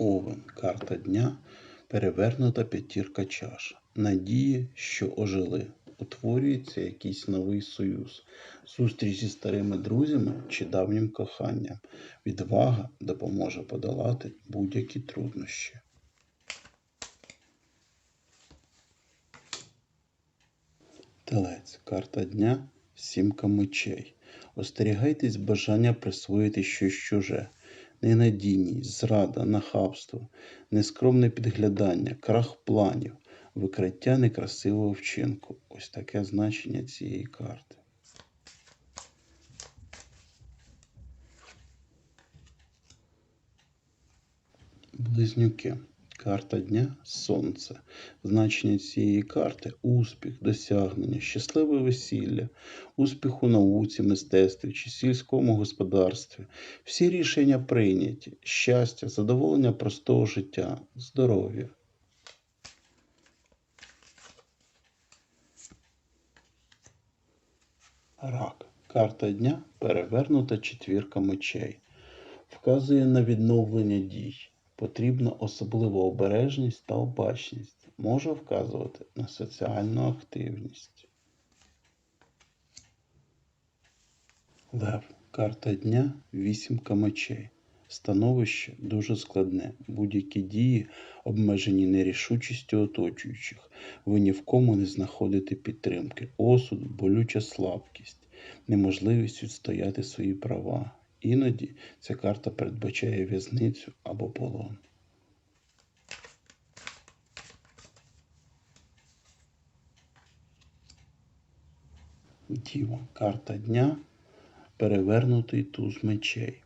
Овен. Карта дня. Перевернута п'ятірка чаш. Надії, що ожили. Утворюється якийсь новий союз. Зустріч зі старими друзями чи давнім коханням. Відвага допоможе подолати будь-які труднощі. Телець. Карта дня. Сімка мечей. Остерігайтесь бажання присвоїти щось чуже. Ненадійність, зрада, нахабство, нескромне підглядання, крах планів, викриття некрасивого вчинку. Ось таке значення цієї карти. Близнюки. Карта дня сонце. Значення цієї карти успіх, досягнення, щасливе весілля, успіх у науці, мистецтві чи сільському господарстві. Всі рішення прийняті, щастя, задоволення простого життя, здоров'я. Рак. Карта дня перевернута четвірка мечей. Вказує на відновлення дій. Потрібна особлива обережність та обачність. Може вказувати на соціальну активність. Лев. Карта дня вісімка мечей. Становище дуже складне. Будь-які дії обмежені нерішучістю оточуючих. Ви ні в кому не знаходите підтримки. Осуд, болюча слабкість, неможливість відстояти свої права. Іноді ця карта передбачає в'язницю або полон. Діва. Карта дня. Перевернутий туз мечей.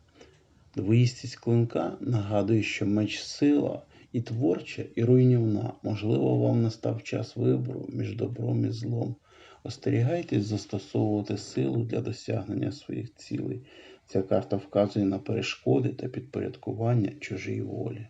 Двоїстість клинка нагадує, що меч сила і творча, і руйнівна. Можливо, вам настав час вибору між добром і злом. Остерігайтесь застосовувати силу для досягнення своїх цілей. Ця карта вказує на перешкоди та підпорядкування чужій волі.